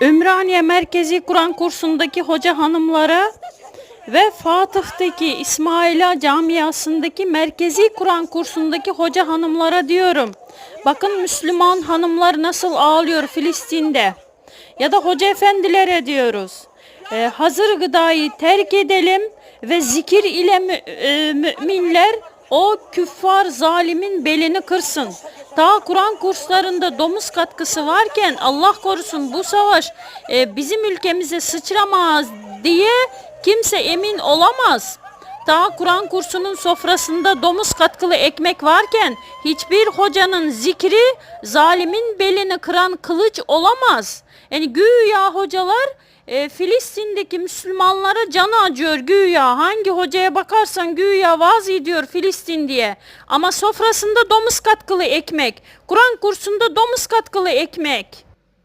Ümraniye Merkezi Kur'an kursundaki hoca hanımlara ve Fatih'teki İsmaila Camiası'ndaki Merkezi Kur'an kursundaki hoca hanımlara diyorum. Bakın Müslüman hanımlar nasıl ağlıyor Filistin'de. Ya da hoca efendilere diyoruz. Ee, hazır gıdayı terk edelim ve zikir ile mü- e, müminler o küffar zalimin belini kırsın. Ta Kur'an kurslarında domuz katkısı varken Allah korusun bu savaş e, bizim ülkemize sıçramaz diye kimse emin olamaz. Ta Kur'an kursunun sofrasında domuz katkılı ekmek varken hiçbir hocanın zikri zalimin belini kıran kılıç olamaz. Yani güya hocalar e, Filistin'deki Müslümanlara canı acıyor güya. Hangi hocaya bakarsan güya vaaz ediyor Filistin diye. Ama sofrasında domuz katkılı ekmek. Kur'an kursunda domuz katkılı ekmek.